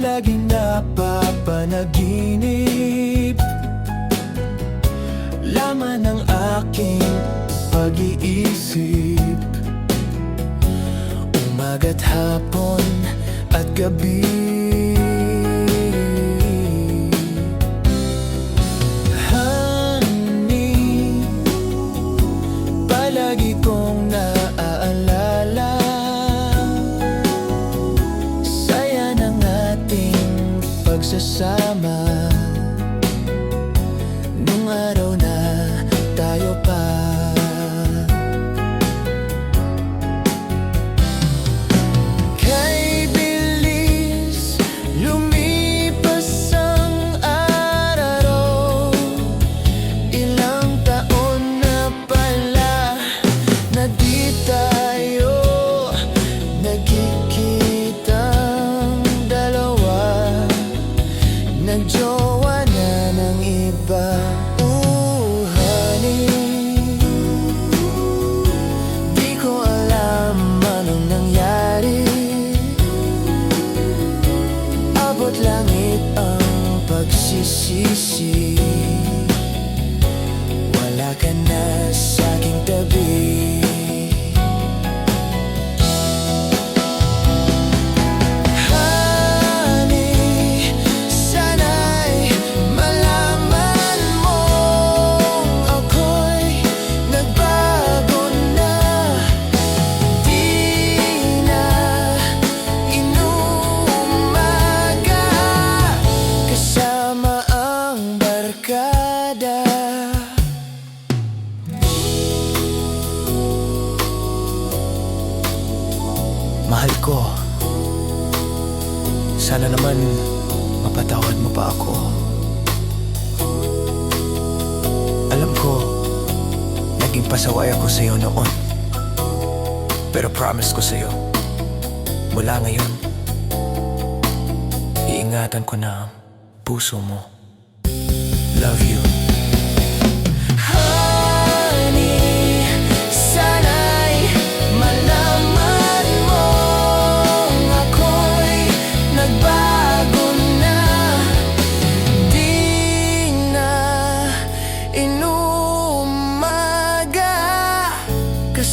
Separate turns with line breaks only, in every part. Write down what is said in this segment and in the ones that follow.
laging napapanaginip. Laman ng aking pag-iisip. Umaga't hapon at gabi. Sana naman mapatawad mo pa ako. Alam ko Naging pasaway ako sa'yo noon. Pero promise ko sa'yo Mula ngayon Iingatan ko na puso mo. Love you.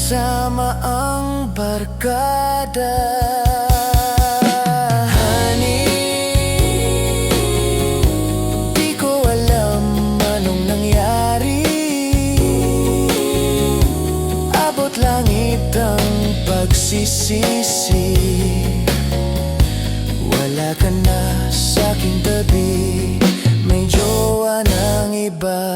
kasama ang barkada. Honey, di alam anong nangyari. Abot langit ang pagsisisi. Wala ka na sa'king tabi. May jowa ng iba.